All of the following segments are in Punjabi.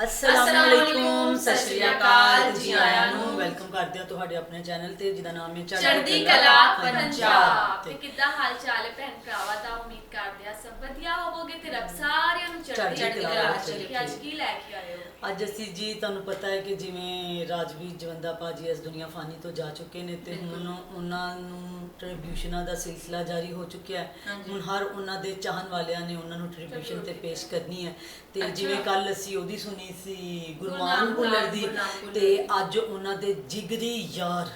ਅਸਲਾਮੁਅਲੈਕੁਮ ਸਤਿ ਸ਼੍ਰੀ ਅਕਾਲ ਜੀ ਆਇਆਂ ਨੂੰ ਵੈਲਕਮ ਕਰਦੇ ਹਾਂ ਤੁਹਾਡੇ ਆਪਣੇ ਚੈਨਲ ਤੇ ਜਿਹਦਾ ਨਾਮ ਹੈ ਚੜ੍ਹਦੀ ਕਲਾ ਪੰਜਾਬ ਤੇ। ਕਿੱਦਾਂ ਹਾਲ ਚਾਲ ਹੈ ਭੈਣ ਭਰਾਵਾ ਦਾ? ਉਮੀਦ ਕਰਦੇ ਆ ਸਭ ਵਧੀਆ ਹੋਵੋਗੇ ਤੇ ਰੱਬ ਸਾਰਿਆਂ ਨੂੰ ਚੜ੍ਹਦੀ ਕਲਾ ਚ ਅੱਜ ਕੀ ਲੈ ਕੇ ਆਏ ਹੋ? ਅੱਜ ਅਸੀਂ ਜੀ ਤੁਹਾਨੂੰ ਪਤਾ ਹੈ ਕਿ ਜਿਵੇਂ ਰਾਜਵੀਰ ਜਵੰਦਾ ਭਾਜੀ ਇਸ ਦੁਨੀਆ ਫਾਨੀ ਤੋਂ ਜਾ ਚੁੱਕੇ ਨੇ ਤੇ ਹੁਣ ਉਹਨਾਂ ਨੂੰ ਟ੍ਰਿਬਿਊਸ਼ਨਾਂ ਦਾ ਸਿਲਸਿਲਾ ਜਾਰੀ ਹੋ ਚੁੱਕਿਆ ਹੈ। ਹੁਣ ਹਰ ਉਹਨਾਂ ਦੇ ਚਾਹਣ ਵਾਲਿਆਂ ਨੇ ਉਹਨਾਂ ਨੂੰ ਟ੍ਰਿਬਿਊਸ਼ਨ ਤੇ ਪੇਸ਼ ਕਰਨੀ ਹੈ। ਤੇ ਜਿਵੇਂ ਕੱਲ ਅਸੀਂ ਉਹਦੀ ਸੁਣੀ ਸੀ ਗੁਰਮਾਨ ਭੁੱਲਰ ਦੀ ਤੇ ਅੱਜ ਉਹਨਾਂ ਦੇ ਜਿਗਰੀ ਯਾਰ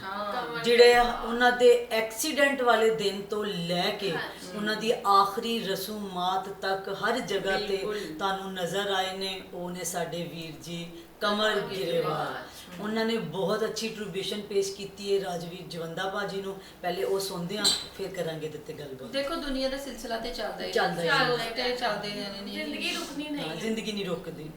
ਜਿਹੜੇ। ਉਹਨਾਂ ਦੇ ਐਕਸੀਡੈਂਟ ਵਾਲੇ ਦਿਨ ਤੋਂ ਲੈ ਕੇ। ਉਹਨਾਂ ਦੀ ਆਖਰੀ ਰਸੂਮਾਤ ਤੱਕ ਹਰ ਜਗ੍ਹਾ ਤੇ। ਤੁਹਾਨੂੰ ਨਜ਼ਰ ਆਏ ਨੇ। ਉਹ ਨੇ ਸਾਡੇ ਵੀਰ ਜੀ ਕਮਰ ਕਮਰ ਗਿਰੇਵਾਲ। ਉਹਨਾਂ ਨੇ ਬਹੁਤ ਅੱਛੀ ਟ੍ਰਿਬਿਊਸ਼ਨ ਪੇਸ਼ ਕੀਤੀ ਹੈ ਰਾਜਵੀਰ ਜਵੰਦਾ ਬਾਜੀ ਨੂੰ। ਪਹਿਲੇ ਉਹ ਸੁਣਦੇ ਆ ਫਿਰ ਕਰਾਂਗੇ ਤੇ ਗੱਲਬਾਤ। ਦੇਖੋ ਦੁਨੀਆ ਦਾ ਸਿਲਸਿਲਾ ਤੇ ਚੱਲਦਾ ਹੀ ਚੱਲਦਾ ਹੀ ਚੱਲਦਾ ਰਹਿੰਦਾ ਚੱਲਦੇ ਰਹਿਣੇ ਨੇ ਜ਼ਿੰਦਗੀ ਰੁਕਣੀ ਹਾਂ, ਨਹੀਂ ਜ਼ਿੰਦਗੀ ਨਹੀਂ ਰੁਕਦੀ।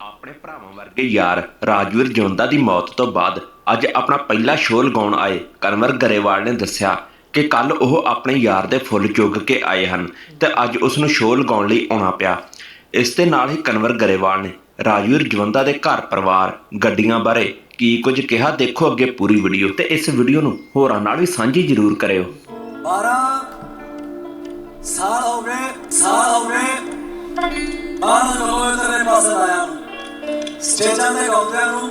ਆਪਣੇ ਭਰਾਵਾਂ ਵਰਗੇ ਯਾਰ ਰਾਜਵੀਰ ਜੌਂਦਾ ਦੀ ਮੌਤ ਤੋਂ ਬਾਅਦ ਅੱਜ ਆਪਣਾ ਪਹਿਲਾ ਸ਼ੋਅ ਲਗਾਉਣ ਆਏ। ਕਨਵਰ ਗਰੇਵਾਲ ਨੇ ਦੱਸਿਆ ਕਿ ਕੱਲ ਉਹ ਆਪਣੇ ਯਾਰ ਦੇ ਫੁੱਲ ਚੁੱਗ ਕੇ ਆਏ ਹਨ ਤੇ ਅੱਜ ਉਸ ਨੂੰ ਸ਼ੋਅ ਲਗਾਉਣ ਲਈ ਆਉਣਾ ਪਿਆ। ਇਸ ਦੇ ਨਾਲ ਹੀ ਕਨਵਰ ਗਰੇਵਾਲ ਨੇ ਰਾਜਵੀਰ ਜਵੰਦਾ ਦੇ ਘਰ ਪਰਿਵਾਰ, ਗੱਡੀਆਂ ਬਾਰੇ ਕੀ ਕੁਝ ਕਿਹਾ, ਦੇਖੋ ਅੱਗੇ ਪੂਰੀ ਵੀਡੀਓ ਤੇ ਇਸ ਵੀਡੀਓ ਨੂੰ ਹੋਰਾਂ ਨਾਲ ਵੀ ਸਾਂਝੀ ਜ਼ਰੂਰ ਕਰਿਓ। 12 ਸਾਲ ਹੋ ਗਏ, ਸਾਲ ਹੋ ਗਏ। ਬਾਹਰ ਜਦੋਂ ਤੇਰੇ ਪਾਸੇ ਆਇਆ ਸਟੇਜਾਂ ਤੇ ਗਾਉਂਦਿਆਂ ਨੂੰ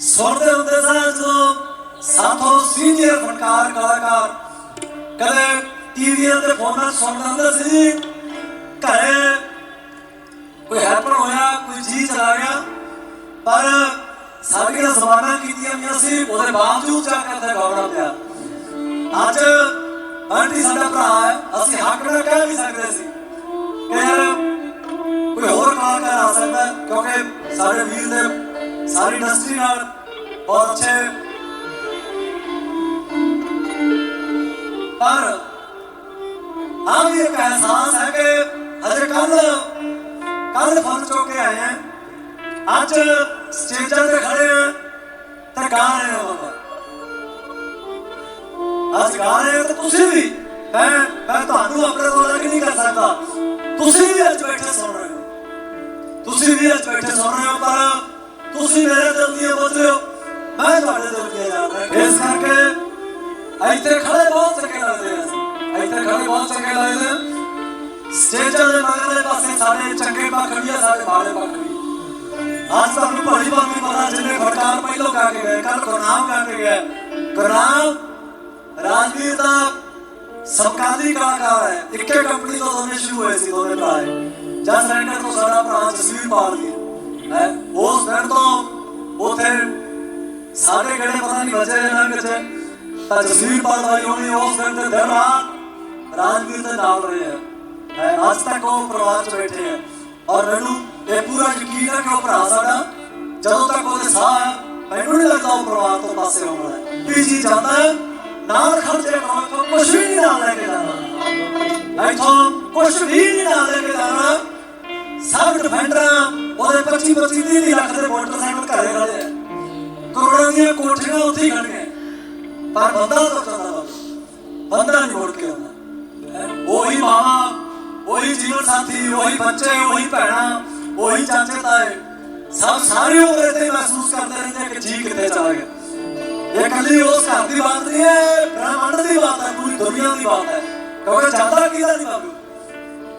ਸੁਣਦੇ ਹੁੰਦੇ ਸਾਂ ਜਦੋਂ ਸਾਥੋਂ ਸੀਨੀਅਰ ਫਨਕਾਰ, ਕਲਾਕਾਰ ਕਦੇ ਟੀਵੀਆਂ ਤੇ ਫੋਨਾਂ 'ਤੇ ਸੁਣਦਾ ਸੀ, ਘਰੇ ਕੋਈ ਹੈਲਪਰ ਹੋਇਆ, ਕੋਈ ਜੀ ਚਲਾ ਗਿਆ। ਪਰ ਸਾਡੀਆਂ ਜ਼ਬਾਨਾਂ ਕੀਤੀਆਂ ਹੋਈਆਂ ਸੀ, ਉਹਦੇ ਬਾਵਜੂਦ ਜਾ ਕੇ ਇੱਥੇ ਗਾਉਣਾ ਪਿਆ। ਅੱਜ ਆਂਟੀ ਸਾਡਾ ਭਰਾ ਹੈ, ਅਸੀਂ ਹੱਕ ਨਾਲ ਕਹਿ ਨਹੀਂ ਸਕਦੇ ਸੀ ਕਿ ਯਾਰ ਕੋਈ ਹੋਰ ਕਲਾਕਾਰ ਆ ਸਕਦਾ ਕਿਉਂਕਿ ਸਾਡੇ ਵੀਰ ਦੇ ਸਾਰੀ ਇੰਡਸਟਰੀ ਨਾਲ ਬਹੁਤ ਅੱਛੇ ਪਰ ਆ ਵੀ ਇੱਕ ਅਹਿਸਾਸ ਹੈ ਕਿ ਅਜੇ ਕੱਲ ਕੱਲ ਫਲ ਚੁੱਕ ਕੇ ਆਏ ਹਾਂ ਅੱਜ ਸਟੇਜਾਂ ਤੇ ਖੜੇ ਹਾਂ ਤੇ ਗਾ ਰਹੇ ਹਾਂ ਬਾਬਾ। ਅੱਜ ਗਾ ਰਹੇ ਹੋ ਤਾਂ ਤੁਸੀਂ ਵੀ। ਮੈਂ ਮੈਂ ਤੁਹਾਨੂੰ ਆਪਣੇ ਤੋਂ ਅਲੱਗ ਨਹੀਂ ਕਰ ਸਕਦਾ। ਤੁਸੀਂ ਵੀ ਅੱਜ ਬੈਠੇ ਸੁਣ ਰਹੇ ਹੋ। ਤੁਸੀਂ ਵੀ ਅੱਜ ਬੈਠੇ ਸੁਣ ਰਹੇ ਹੋ, ਪਰ ਤੁਸੀਂ ਮੇਰੇ ਦਿਲ ਦੀਆਂ ਬੋਲ ਰਹੇ ਹੋ ਮੈਂ ਤੁਹਾਡੇ ਦਿਲ ਦੀਆਂ ਜਾਣ ਰਿਹਾ ਇਸ ਕਰਕੇ ਇੱਥੇ ਖੜੇ ਬਹੁਤ ਚੰਗੇ ਲੱਗਦੇ ਆ। ਇੱਥੇ ਖੜੇ ਬਹੁਤ ਚੰਗੇ ਲੱਗਦੇ ਆ। ਸਟੇਜਾਂ ਦੇ ਮਗਰਲੇ ਪਾਸੇ ਸਾਡੇ ਚੰਗੇ ਪੱਖ ਵੀ ਆ ਸਾਡੇ ਮਾੜੇ ਪੱਖ ਵੀ ਅੱਜ ਤੁਹਾਨੂੰ ਭਲੀ ਭਾਂਤੀ ਪਤਾ, ਜਿੰਨੇ ਫਟਕਾਰ ਪਹਿਲੋਂ ਗਾ ਗਏ ਕੱਲ ਗੁਰਨਾਮ ਗਾ ਗਏ। ਗੁਰਨਾਮ ਰਾਜਵੀਰ ਦਾ ਸਬਕਾਲੀ ਕਲਾਕਾਰ ਹੈ। ਇੱਕੇ ਕੰਪਨੀ ਤੋਂ ਦੋਨੇ ਸ਼ੁਰੂ ਹੋਏ ਸੀ, ਦੋਨੇ ਭਰਾ ਜਸ ਰੈਂਕਰ ਤੋਂ ਸਾਡਾ ਭਰਾ ਜਸਵੀਰ ਪਾਲ ਦੀ ਹੈ, ਉਸ ਦਿਨ ਤੋਂ ਉਥੇ ਸਾਡੇ ਕਿਹੜੇ ਪਤਾ ਨਹੀਂ ਬਚੇ ਨਾ ਕਿਤੇ ਤਾਂ ਜਸਵੀਰ ਪਾਲ ਭਾਈ ਹੋਣੀ ਉਸ ਦਿਨ ਤੇ ਦਿਨ ਰਾਤ ਰਾਜਵੀਰ ਦੇ ਨਾਲ ਰਹੇ ਹੈ ਹੈ ਅੱਜ ਤੱਕ ਉਹ ਪਰਿਵਾਰ ਚ ਬੈਠੇ ਆ। ਔਰ ਮੈਨੂੰ ਇਹ ਪੂਰਾ ਯਕੀਨ ਹੈ ਕਿ ਉਹ ਭਰਾ ਸਾਡਾ ਜਦੋਂ ਤੱਕ ਉਹਦੇ ਸਾਹ ਹੈ ਮੈਨੂੰ ਨਹੀਂ ਲੱਗਦਾ ਉਹ ਪਰਿਵਾਰ ਤੋਂ ਪਾਸੇ ਹੋਣਾ ਹੈ ਪੀਜੀ ਜਾਂਦਾ ਹੈ, ਨਾਲ ਖਰਚੇ ਕੋਲ ਕੁਝ ਵੀ ਨਹੀਂ ਨਾਲ ਲੈ ਕੇ ਜਾਣਾ। ਇੱਥੋਂ ਕੁਝ ਵੀ ਨਹੀਂ ਨਾਲ ਲੈ ਕੇ ਜਾਣਾ। ਸਭ ਡਿਫੈਂਡਰਾਂ ਉਹਦੇ 25 25 30 ਲੱਖ ਦੇ ਮੋਟਰਸਾਈਕਲ ਘਰੇ ਖੜੇ ਆ। ਕਰੋੜਾਂ ਦੀਆਂ ਕੋਠੀਆਂ ਉੱਥੇ ਹੀ ਖੜੀਆਂ ਪਰ ਬੰਦਾ ਤਾਂ ਚੱਲਦਾ ਵਾ। ਬੰਦਾ ਨਹੀਂ ਮੁੜ ਕੇ ਆਉਂਦਾ ਉਹੀ ਮਾਵਾ ਉਹੀ ਜੀਵਨ ਸਾਥੀ ਉਹੀ ਬੱਚੇ ਉਹੀ ਭੈਣਾਂ ਉਹੀ ਚਾਚੇ ਤਾਏ ਸਭ ਸਾਰੇ ਉਮਰ ਤੇ ਮਹਿਸੂਸ ਕਰਦੇ ਰਹਿੰਦੇ ਕਿ ਜੀ ਕਿੱਥੇ ਚਲਾ ਗਿਆ ਇਹ ਕੱਲੀ ਉਸ ਘਰ ਦੀ ਬਾਤ ਨਹੀਂ ਹੈ ਬ੍ਰਹਮੰਡ ਦੀ ਬਾਤ ਹੈ ਪੂਰੀ ਦੁਨੀਆ ਦੀ ਬਾਤ ਹੈ। ਕਿਉਂਕਿ ਜਾਂਦਾ ਕਿਹਦਾ ਨਹੀਂ ਬਾਬੂ?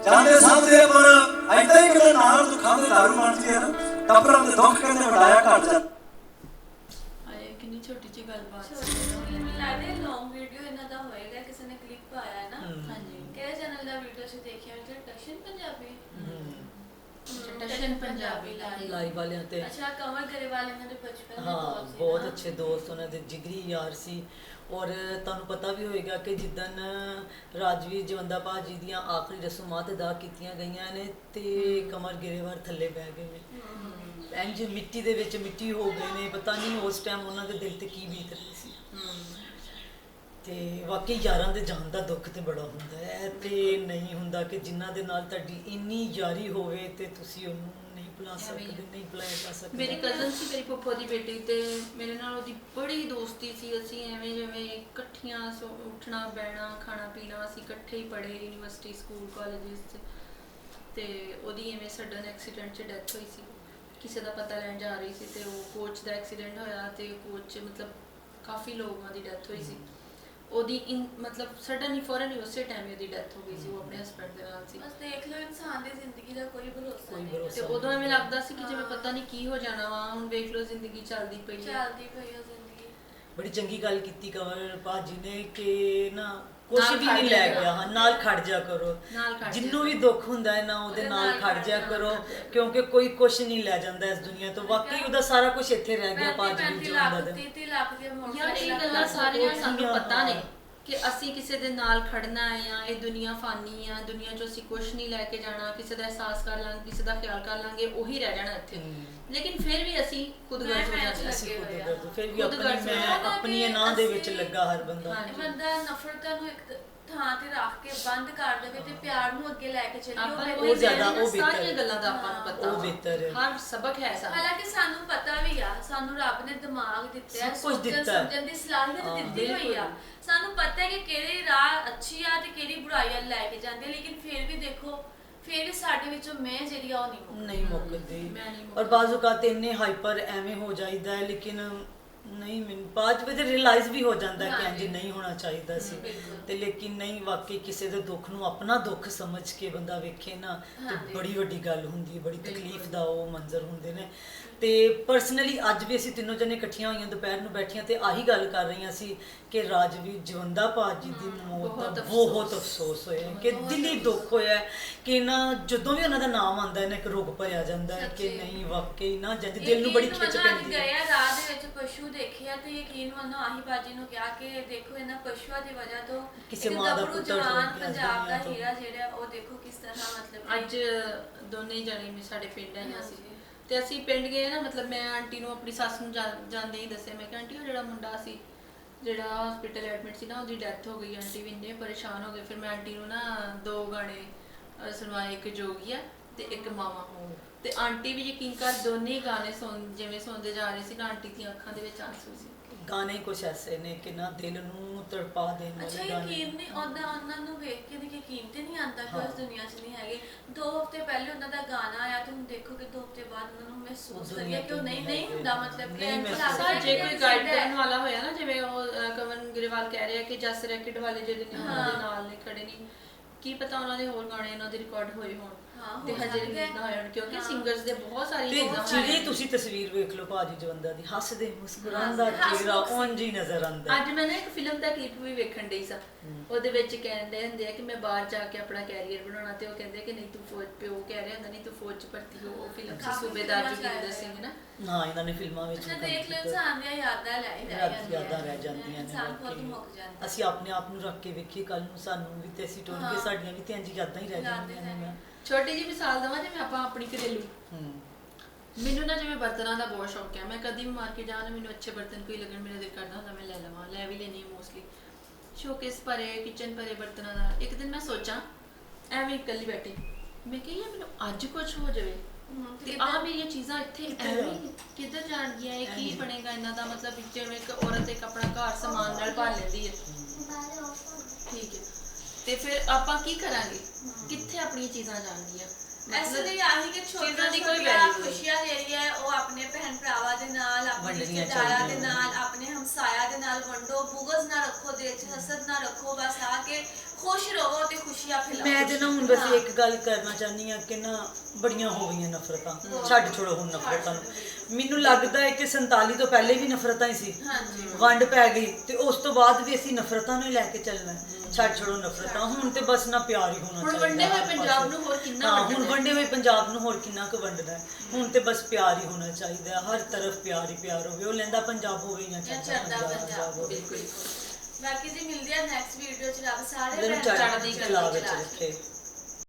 ਜਾਂਦੇ ਸਭ ਦੇ ਪਰ ਐਦਾਂ ਹੀ ਕਿਤੇ ਨਾਲ ਦੁੱਖਾਂ ਦੇ ਦਾਰੂ ਜੀ ਹੈ ਨਾ ਟੱਬਰਾਂ ਦੇ ਦੁੱਖ ਕਹਿੰਦੇ ਵਡਾਇਆ ਘਟ ਜਾ ਆਏ ਕਿੰਨੀ ਛੋਟੀ ਜਿਹੀ ਗੱਲਬਾਤ ਮੈਨੂੰ ਲੱਗਦਾ ਲੌਂਗ ਹੋਏਗਾ ਕਿਸੇ ਨੇ ਕਲਿੱਪ ਪਾਇਆ ਹੈ ਨਾ ਹਾਂਜੀ। ਕਿਹੜੇ ਚੈਨਲ ਦਾ ਵੀਡੀਓ ਸੀ ਦੇਖਿਆ ਜਿਹੜਾ ਟਸ਼ਨ ਪੰਜਾਬੀ? ਟਸ਼ਨ ਪੰਜਾਬੀ ਲਾਈਵ ਲਾਈਵ ਵਾਲਿਆਂ ਤੇ। ਅੱਛਾ ਕਮਰ ਗਰੇਵਾਲ ਇਹਨਾਂ ਦੇ ਬਚਪਨ ਦੇ ਹਾਂ ਦੋਸਤ ਸੀ ਬਹੁਤ ਨਾ। ਅੱਛੇ ਦੋਸਤ ਉਹਨਾਂ ਦੇ ਜਿਗਰੀ ਯਾਰ ਸੀ। ਔਰ ਤੁਹਾਨੂੰ ਪਤਾ ਵੀ ਹੋਏਗਾ ਕਿ ਜਿੱਦਨ ਰਾਜਵੀਰ ਜਵੰਦਾ ਭਾਜੀ ਦੀਆਂ ਆਖਰੀ ਰਸੂਮਾਤ ਅਦਾ ਕੀਤੀਆਂ ਗਈਆਂ ਨੇ ਤੇ ਕਮਰ ਗਿਰੇਵਾਰ ਥੱਲੇ ਬਹਿ ਗਏ ਨੇ। ਇੰਜ ਮਿੱਟੀ ਦੇ ਵਿੱਚ ਮਿੱਟੀ ਹੋ ਗਏ ਨੇ ਪਤਾ ਨਹੀਂ ਉਸ ਟਾਈਮ ਉਹਨਾਂ ਦੇ ਦਿਲ ਤੇ ਕੀ ਬੀਤ ਰਹੀ ਸੀ। ਤੇ ਵਾਕਈ ਯਾਰਾਂ ਦੇ ਜਾਣ ਦਾ ਦੁੱਖ ਤੇ ਬੜਾ ਹੁੰਦਾ ਹੈ। ਤੇ ਨਹੀਂ ਹੁੰਦਾ ਕਿ ਜਿਨ੍ਹਾਂ ਦੇ ਨਾਲ ਤੁਹਾਡੀ ਇੰਨੀ ਯਾਰੀ ਹੋਵੇ ਤੇ ਤੁਸੀਂ ਉਹਨੂੰ ਨਹੀਂ ਭੁਲਾ ਸਕਦੇ ਨਹੀਂ ਭੁਲਾਇਆ ਜਾ ਸਕਦਾ। ਮੇਰੀ ਕਜ਼ਨ ਸੀ ਮੇਰੀ ਫੁੱਫੋ ਦੀ ਬੇਟੀ ਤੇ ਮੇਰੇ ਨਾਲ ਉਹਦੀ ਬੜੀ ਦੋਸਤੀ ਸੀ। ਅਸੀਂ ਐਵੇਂ ਜਿਵੇਂ ਇਕੱਠੀਆਂ ਉੱਠਣਾ ਬਹਿਣਾ ਖਾਣਾ ਪੀਣਾ ਅਸੀਂ ਇਕੱਠੇ ਹੀ ਪੜ੍ਹੇ ਯੂਨੀਵਰਸਿਟੀ ਸਕੂਲ ਕਾਲਜਿਸ 'ਚ। ਤੇ ਉਹਦੀ ਐਵੇਂ ਸਡਨ ਐਕਸੀਡੈਂਟ 'ਚ ਡੈਥ ਹੋਈ ਸੀ। ਕਿਸੇ ਦਾ ਪਤਾ ਲੈਣ ਜਾ ਰਹੀ ਸੀ ਤੇ ਉਹ ਕੋਚ ਦਾ ਐਕਸੀਡੈਂਟ ਹੋਇਆ ਤੇ ਕੋਚ ਮਤਲਬ ਕਾਫੀ ਲੋਕਾਂ ਦੀ ਡੈਥ ਹੋਈ ਸੀ। ਉਹਦੀ ਇਨ ਮਤਲਬ ਸਡਨ ਹੀ ਫੌਰਨ ਹੀ ਉਸੇ ਟਾਈਮ ਉਹਦੀ ਡੈਥ ਹੋ ਗਈ ਸੀ ਉਹ ਆਪਣੇ ਹਸਬੰਡ ਦੇ ਨਾਲ ਸੀ। ਬਸ ਦੇਖ ਲਓ ਇਨਸਾਨ ਦੀ ਜ਼ਿੰਦਗੀ ਦਾ ਕੋਈ ਭਰੋਸਾ ਕੋਈ ਨਹੀਂ। ਭਰੋਸਾ ਤੇ ਉਦੋਂ ਐਵੇਂ ਲੱਗਦਾ ਸੀ ਕਿ ਜਿਵੇਂ ਪਤਾ ਨਹੀਂ ਕੀ ਹੋ ਜਾਣਾ ਵਾ ਹੁਣ ਵੇਖ ਲਓ ਜ਼ਿੰਦਗੀ ਚੱਲਦੀ ਪਈ ਹੈ ਚੱਲਦੀ ਪਈ ਹੈ ਜ਼ਿੰਦਗੀ। ਬੜੀ ਚੰਗੀ ਗੱਲ ਕੀਤੀ ਕੰਵਰ ਭਾਜੀ ਨੇ ਕਿ ਨਾ ਕੁਛ ਨਾਲ ਵੀ ਖੜ ਨਹੀਂ ਲੈ। ਗਿਆ ਹਾਂ ਨਾਲ ਖੜ ਜਾ ਕਰੋ। ਨਾਲ ਖੜ ਜਾ ਜਿੰਨੂੰ ਵੀ ਦੁੱਖ ਹੁੰਦਾ ਹੈ ਨਾ ਉਹਦੇ ਨਾਲ ਖੜ ਜਾ ਕਰੋ। ਕਿਉਂਕਿ ਕੋਈ ਕੁਛ ਨਹੀਂ ਲੈ ਜਾਂਦਾ ਇਸ ਦੁਨੀਆ ਤੋਂ। ਵਾਕਈ ਉਹਦਾ ਸਾਰਾ ਕੁਝ ਇੱਥੇ ਰਹਿ ਗਿਆ ਦੀ 35 ਜੋ ਲੱਖ ਹੁੰਦਾ 30 ਲੱਖ ਦੀਆਂ ਮੋਟਰ ਯਾਰ ਇਹ ਗੱਲਾਂ ਸਾਰੀਆਂ ਸਾਨੂੰ ਪਤਾ ਨੇ। ਕਿ ਅਸੀਂ ਕਿਸੇ ਦੇ ਨਾਲ ਖੜਨਾ ਹੈ ਆ ਇਹ ਦੁਨੀਆ ਫਾਨੀ ਆ ਦੁਨੀਆ 'ਚੋਂ ਅਸੀਂ ਕੁਝ ਨਹੀਂ ਲੈ ਕੇ ਜਾਣਾ ਕਿਸੇ ਦਾ ਅਹਿਸਾਸ ਕਰ ਲਾਂਗੇ ਕਿਸੇ ਦਾ ਖਿਆਲ ਕਰ ਲਾਂਗੇ ਉਹੀ ਰਹਿ ਜਾਣਾ ਇੱਥੇ। ਲੇਕਿਨ ਫਿਰ ਵੀ ਅਸੀਂ ਖੁਦ ਗਰਜ਼ ਹੋ ਜਾਂਦੇ ਹਾਂ ਅਸੀਂ ਖੁਦ। ਕਰਦੇ ਫਿਰ ਵੀ ਆਪਣੀ ਗਰਜ਼ ਮੈਂ। ਆਪਣੀ ਨਾਂ ਦੇ ਵਿੱਚ ਲੱਗਾ ਹਰ ਬੰਦਾ। ਬੰਦਾ ਨਫ਼ਰਤਾਂ ਨੂੰ ਇੱਕ ਥਾਂ ਤੇ ਰੱਖ ਕੇ ਬੰਦ ਕਰ ਦੇਵੇ ਤੇ ਪਿਆਰ ਨੂੰ ਅੱਗੇ ਲੈ ਕੇ ਚੱਲੇ ਆਪਾਂ ਨੂੰ ਉਹ ਉਹ ਜ਼ਿਆਦਾ, ਉਹ ਬਿਹਤਰ ਸਾਰੀਆਂ। ਗੱਲਾਂ ਦਾ ਆਪਾਂ ਨੂੰ ਪਤਾ ਉਹ। ਬਿਹਤਰ ਹੈ। ਹਰ ਸਬਕ ਹੈ ਸਾਡਾ ਹਾਲਾਂਕਿ ਸਾਨੂੰ ਪਤਾ ਵੀ ਆ ਸਾਨੂੰ ਰੱਬ ਨੇ ਦਿਮਾਗ ਦਿੱਤਾ ਹੈ ਸਭ ਕੁਝ ਸੋਚਣ ਦਿੱਤਾ ਹੈ। ਸਮਝਣ ਦੀ ਸਲਾਹੀਅਤ ਹਾਂ, ਦਿੱਤੀ ਹੋਈ ਆ ਬਿਲਕੁਲ। ਸਾਨੂੰ ਪਤਾ ਹੈ ਕਿ ਕਿਹੜੀ ਰਾਹ ਅੱਛੀ ਆ ਤੇ ਕਿਹੜੀ ਬੁਰਾਈ ਵੱਲ ਲੈ ਕੇ ਜਾਂਦੀ ਹੈ ਲੇਕਿਨ ਫਿਰ ਵੀ ਦੇਖੋ ਫਿਰ ਵੀ ਸਾਡੇ ਵਿੱਚੋਂ ਮੈਂ ਜਿਹੜੀ ਆ ਉਹ ਨਹੀਂ ਮੁੱਕਦੀ ਨਹੀਂ ਮੁੱਕਦੀ ਮੈਂ ਨਹੀਂ ਔਰ ਬਾਜ਼ੂ ਕਾਤ ਇੰਨੇ ਹਾਈਪਰ ਐਵੇਂ ਹੋ ਜਾਈਦਾ ਹੈ ਲੇਕਿਨ ਨਹੀਂ ਮੈਨੂੰ ਬਾਅਦ ਵਿੱਚ ਰਿਅਲਾਈਜ਼ ਵੀ ਹੋ ਜਾਂਦਾ ਕਿ ਹਾਂਜੀ। ਨਹੀਂ ਹੋਣਾ ਚਾਹੀਦਾ ਸੀ। ਤੇ ਲੇਕਿਨ ਨਹੀਂ ਵਾਕਈ ਕਿਸੇ ਦੇ ਦੁੱਖ ਨੂੰ ਆਪਣਾ ਦੁੱਖ ਸਮਝ ਕੇ ਬੰਦਾ ਵੇਖੇ ਨਾ ਤੇ। ਬੜੀ ਵੱਡੀ ਗੱਲ ਹੁੰਦੀ ਹੈ ਬੜੀ ਤਕਲੀਫ ਦਾ ਉਹ ਮੰਜ਼ਰ ਹੁੰਦੇ ਨੇ ਤੇ ਪਰਸਨਲੀ ਅੱਜ ਵੀ ਅਸੀਂ ਤਿੰਨੋਂ ਜਣੇ ਇਕੱਠੀਆਂ ਹੋਈਆਂ ਦੁਪਹਿਰ ਨੂੰ ਬੈਠੀਆਂ ਤੇ ਆਹੀ ਗੱਲ ਕਰ ਰਹੀਆਂ ਸੀ ਕਿ ਰਾਜਵੀਰ ਜਵੰਦਾ ਭਾਜੀ ਦੀ ਮੌਤ ਬਹੁਤ ਦਾ ਅਫਸੋਸ। ਬਹੁਤ ਅਫਸੋਸ ਹੋਇਆ ਕਿ ਦਿਲੀ ਦੁੱਖ ਹੋਇਆ ਕਿ ਨਾ ਜਦੋਂ ਵੀ ਉਹਨਾਂ ਦਾ ਨਾਮ ਆਉਂਦਾ ਹੈ ਨਾ ਇੱਕ ਰੁਗ ਭਰਿਆ ਜਾਂਦਾ ਹੈ ਕਿ। ਨਹੀਂ ਵਾਕਈ ਨਾ ਜਦ ਦਿਲ ਨੂੰ ਬੜੀ ਖਿੱਚ ਪੈਂਦੀ ਹੈ ਗਏ ਆ ਰਾਹ ਦੇ ਵਿੱਚ ਪਸ਼ੂ ਦੇਖਿਆ ਤੇ ਯਕੀਨ ਮੰਨੋ ਆਹੀ ਬਾਜੀ ਨੂੰ ਕਿਹਾ ਕਿ ਦੇਖੋ ਇਹਨਾਂ ਪਸ਼ੂਆਂ ਦੀ ਵਜ੍ਹਾ ਤੋਂ ਕਿਸੇ ਮਾਂ ਦਾ ਪੁੱਤਰ ਜਵਾਨ ਗਿਆ ਪੰਜਾਬ ਦਾ। ਹੀਰਾ ਜਿਹੜਾ ਉਹ ਦੇਖੋ ਕਿਸ ਤਰ੍ਹਾਂ ਮਤਲਬ ਅੱਜ ਦੋਨੇ ਜਣੇ ਵੀ ਸਾਡੇ ਪਿੰਡ ਆਈਆਂ ਸੀ। ਤੇ ਅਸੀਂ ਪਿੰਡ ਗਏ ਨਾ ਮਤਲਬ ਮੈਂ ਆਂਟੀ ਨੂੰ ਆਪਣੀ ਸੱਸ ਨੂੰ ਜਾ- ਜਾਂਦੇ ਹੀ ਦੱਸਿਆ। ਮੈਂ ਕਿ ਆਂਟੀ ਉਹ ਜਿਹੜਾ ਮੁੰਡਾ ਸੀ ਜਿਹੜਾ ਹਸਪੀਟਲ ਐਡਮਿਟ ਸੀ ਨਾ ਉਹਦੀ ਡੈਥ ਹੋ ਗਈ। ਆਂਟੀ ਵੀ ਇੰਨੇ ਪਰੇਸ਼ਾਨ ਹੋ ਗਏ। ਫਿਰ ਮੈਂ ਆਂਟੀ ਨੂੰ ਨਾ ਦੋ ਗਾਣੇ ਅਹ, ਸੁਣਵਾਏ। ਇੱਕ ਜੋਗੀਆ ਤੇ ਇੱਕ ਮਾਵਾ। ਤੇ ਆਂਟੀ ਵੀ ਯਕੀਨ ਕਰ ਦੋਨੇ ਹੀ ਗਾਣੇ ਸੁਣ ਜਿਵੇਂ ਸੁਣਦੇ ਜਾ ਰਹੇ ਸੀ ਨਾ ਆਂਟੀ ਦੀਆਂ ਅੱਖਾਂ ਦੇ ਵਿੱਚ ਆਂਸੂ ਸੀ। ਗਾਣੇ ਕੁਛ ਐਸੇ ਨੇ ਕਿ ਨਾ ਦਿਲ ਨੂੰ ਤੜਪਾ ਦੇਣ ਅੱਛਾ ਵਾਲੇ ਗਾਣੇ ਯਕੀਨ ਨਹੀਂ ਉਹਨਾਂ ਉਹਨਾਂ ਨੂੰ ਵੇਖ ਕੇ ਨਹੀਂ ਯਕੀਨ ਤੇ ਨਹੀਂ ਆਉਂਦਾ ਕਿ। ਉਸ ਦੁਨੀਆ 'ਚ ਨਹੀਂ ਹੈਗੇ ਦੋ ਹਫ਼ਤੇ ਪਹਿਲੇ ਉਹਨਾਂ ਦਾ ਗਾਣਾ ਆਇਆ ਤੇ ਹੁਣ ਦੇਖੋ ਕਿ ਦੋ ਹਫ਼ਤੇ ਬਾਅਦ ਉਹਨਾਂ ਨੂੰ ਮਹਿਸੂਸ ਕਰੀਏ ਕਿ ਉਹ ਨਹੀਂ ਨਹੀਂ ਹੁੰਦਾ ਮਤਲਬ ਕਿ ਨਹੀਂ ਮਹਿਸੂਸ ਸਰ ਜੇ ਕੋਈ ਗਾਈਡ। ਕਰਨ ਵਾਲਾ ਹੋਇਆ ਨਾ ਜਿਵੇਂ ਉਹ ਕਵਨ ਗਰੇਵਾਲ ਕਹਿ ਰਿਹਾ ਕਿ ਜਸ ਰੈਕਟ ਵਾਲੇ ਜਿਹੜੇ ਨੇ ਉਹਨਾਂ ਦੇ ਹਾਂ। ਨਾਲ ਨੇ ਖੜੇ ਨਹੀਂ ਕੀ ਪਤਾ ਉਹਨਾਂ ਦੇ ਹੋਰ ਗਾਣੇ ਇਹਨਾਂ ਦੇ ਰਿਕਾਰਡ ਹੋਏ ਹੋਣ ਹਾਂ, ਹੋ ਤੇ ਹਜੇ ਸਕਦੇ ਰਿਲੀਜ਼ ਨਾ ਹੋਏ ਹੋਣ ਕਿਉਂਕਿ ਹਾਂ। ਸਿੰਗਰਸ ਦੇ ਬਹੁਤ ਸਾਰੀ ਤੇ ਚੀਜ਼ਾਂ ਜਿਹੜੀ ਤੁਸੀਂ ਤਸਵੀਰ ਵੇਖ ਲਓ ਭਾਜੀ ਜਵੰਦਾ ਦੀ ਹੱਸਦੇ ਮੁਸਕਰਾਉਂਦਾ ਚਿਹਰਾ ਹੱਸਮੁਖ ਸੀ। ਉਂਝ ਹੀ ਨਜ਼ਰ ਆਉਂਦਾ ਹੈ। ਅੱਜ ਮੈਂ ਨਾ ਇੱਕ ਫਿਲਮ ਦਾ ਕਲਿੱਪ ਵੀ ਵੇਖਣ ਡਈ ਸਾਂ ਉਹਦੇ ਵਿੱਚ ਕਹਿੰਦੇ ਹੁੰਦੇ ਆ ਕਿ ਮੈਂ ਬਾਹਰ ਜਾ ਕੇ ਆਪਣਾ ਕੈਰੀਅਰ ਬਣਾਉਣਾ ਤੇ ਉਹ ਕਹਿੰਦੇ ਕਿ ਨਹੀਂ ਤੂੰ ਫੌਜ ਪਿਓ ਕਹਿ ਰਿਹਾ ਹੁੰਦਾ ਨਹੀਂ ਤੂੰ ਫੌਜ ਚ ਭਰਤੀ ਹੋ ਉਹ ਫਿਲਮ ਸੀ ਕਾਫੀ ਸੂਬੇਦਾਰ ਫਿਲਮਾਂ ਚ ਜੋਗਿੰਦਰ ਆਇਆ ਸਿੰਘ ਨਾ ਹਾਂ ਇਹਨਾਂ ਨੇ ਫਿਲਮਾਂ ਵਿੱਚ ਅੱਛਾ ਵੀ ਦੇਖ ਲਓ ਕੀਤਾ। ਇਨਸਾਨ ਦੀਆਂ ਯਾਦਾਂ ਲੈ ਰਹਿ ਯਾਦ- ਰਹਿ ਜਾਂਦੀਆਂ ਨੇ ਇਨਸਾਨ ਖੁਦ। ਮੁੱਕ ਜਾਂਦਾ ਅਸੀਂ ਆਪਣੇ ਆਪ ਨੂੰ ਰੱਖ ਕੇ ਵੇਖੀਏ ਕੱਲ ਨੂੰ ਸਾਨੂੰ ਵੀ ਤੇ ਅਸੀਂ ਹਾਂ। ਕੇ ਸਾਡੀਆਂ ਵੀ ਤੇ ਯਾਦਾਂ ਹੀ ਰਹਿ ਜਾਂਦੀਆਂ ਨੇ। ਛੋਟੀ ਜਿਹੀ ਮਿਸਾਲ ਦਵਾਂ ਜਿਵੇਂ ਆਪਾਂ ਆਪਣੀ ਘਰੇਲੂ। ਹੂੰ। ਮੈਨੂੰ ਨਾ ਜਿਵੇਂ ਬਰਤਨਾਂ ਦਾ ਬਹੁਤ ਸ਼ੌਕ ਹੈ। ਮੈਂ ਕਦੀ ਵੀ ਮਾਰਕੀਟ ਜਾਵਾਂ ਨਾ ਮੈਨੂੰ ਅੱਛੇ ਬਰਤਨ ਕੋਈ ਲੱਗਣ ਮੇਰਾ ਦਿਲ ਕਰਦਾ ਹੁੰਦਾ ਮੈਂ ਲੈ ਲਵਾਂ ਲੈ ਵੀ ਲੈਣੀ ਮੋਸਟਲੀ ਸ਼ੋਕੇਸ ਭਰੇ ਕਿਚਨ ਭਰੇ ਬਰਤਨਾਂ ਦਾ। ਇੱਕ ਦਿਨ ਮੈਂ ਸੋਚਾਂ ਐਵੇਂ ਇਕੱਲੀ ਬੈਠੀ। ਮੈਂ ਕਿਹਾ ਯਾਰ ਮੈਨੂੰ ਅੱਜ ਕੁਝ ਹੋ ਜਾਵੇ। ਤੇ ਆ ਮੇਰੀਆਂ ਚੀਜ਼ਾਂ ਇੱਥੇ ਐਵੇਂ ਜਾਣ? ਕਿੱਧਰ ਜਾਣਗੀਆਂ? ਇਹ ਕੀ। ਬਣੇਗਾ? ਇਹਨਾਂ ਦਾ ਮਤਲਬ ਜਿਵੇਂ ਇੱਕ ਔਰਤ ਇੱਕ ਆਪਣਾ ਘਰ ਸਮਾਨ ਨਾਲ ਭਰ ਲੈਂਦੀ ਹੈ। ਠੀਕ ਹੈ। ਤੇ ਫਿਰ ਆਪਾਂ ਕੀ ਕਰਾਂਗੇ? ਕਿੱਥੇ ਆਪਣੀਆਂ ਚੀਜ਼ਾਂ ਜਾਣਗੀਆਂ? ਇਸ ਲਈ ਆਹੀ ਕਿ ਛੋਟੀਆਂ ਚੀਜ਼ਾਂ ਦੀ ਕੋਈ ਛੋਟੀਆਂ value ਨਹੀਂ। ਖੁਸ਼ੀਆਂ ਹੈ ਉਹ ਆਪਣੇ ਭੈਣ ਭਰਾਵਾਂ ਦੇ ਨਾਲ ਆਪਣੇ ਵੰਡਣੀਆਂ ਰਿਸ਼ਤੇਦਾਰਾਂ ਦੇ ਚਾਹੀਦੀਆਂ ਨਾਲ ਆਪਣੇ ਹਮਸਾਇਆ ਦੇ ਨਾਲ ਵੰਡੋ ਬੁਗਜ਼ ਨਾ ਰੱਖੋ ਦਿਲ 'ਚ ਹਸਦ ਨਾ ਰੱਖੋ ਬਸ ਆ ਕੇ ਖੁਸ਼ ਰਹੋ ਤੇ ਖੁਸ਼ੀਆਂ ਫੈਲਾਓ। ਮੈਂ ਤੇ ਨਾ ਹੁਣ ਬਸ ਹਾਂ। ਇੱਕ ਗੱਲ ਕਰਨਾ ਚਾਹਨੀ ਆ ਕਿ ਨਾ ਬੜੀਆਂ ਹੋ ਗਈਆਂ ਨਫ਼ਰਤਾਂ। ਛੱਡ ਛੋੜੋ ਹੁਣ ਨਫ਼ਰਤਾਂ ਨੂੰ। ਮੈਨੂੰ ਲੱਗਦਾ ਹੈ ਕਿ 47 ਤੋਂ ਪਹਿਲੇ ਵੀ ਨਫ਼ਰਤਾਂ ਹੀ ਸੀ। ਹਾਂਜੀ। ਵੰਡ ਪੈ ਗਈ ਤੇ ਉਸ ਤੋਂ ਬਾਅਦ ਵੀ ਅਸੀਂ ਨਫ਼ਰਤਾਂ ਨੂੰ ਹੀ ਲੈ ਕੇ ਚੱਲਣਾ ਹੈ। ਛੱਡ ਛੋੜੋ ਨਫ਼ਰਤਾਂ ਹੁਣ ਤੇ ਬਸ ਨਾ ਪਿਆਰ ਹੀ ਹੋਣਾ ਹੁਣ ਚਾਹੀਦਾ ਵੰਡੇ ਹੋਏ ਹਰ ਪੰਜਾਬ ਪਾਸੇ। ਨੂੰ ਹੋਰ ਕਿੰਨਾ ਹਾਂ ਵੰਡਣਾ ਹੁਣ ਹੈ? ਵੰਡੇ ਹੋਏ ਪੰਜਾਬ ਨੂੰ ਹੋਰ ਕਿੰਨਾ ਕੁ ਵੰਡਣਾ ਹੈ? ਹੁਣ ਤੇ ਬਸ ਪਿਆਰ ਹੀ ਹੋਣਾ ਚਾਹੀਦਾ ਹੈ ਹਰ ਤਰਫ ਪਿਆਰ ਹੀ ਪਿਆਰ ਹੋਵੇ। ਉਹ ਲੈਂਦਾ ਪੰਜਾਬ ਹੋਵੇ ਜਾਂ ਜਾਂ ਚੜ੍ਹਦਾ ਪੰਜਾਬ ਪੰਜਾਬ ਹੋਵੇ। ਬਿਲਕੁਲ। ਬਾਕੀ ਜੀ ਮਿਲਦੇ ਆ ਨੈਕਸਟ ਵੀਡੀਓ 'ਚ ਰੱਬ ਸਾਰੇ ਭੈਣ ਚੜ੍ਹਦੀ ਭਰਾਵਾਂ ਕਲਾ ਵਿੱਚ ਰੱਖੇ।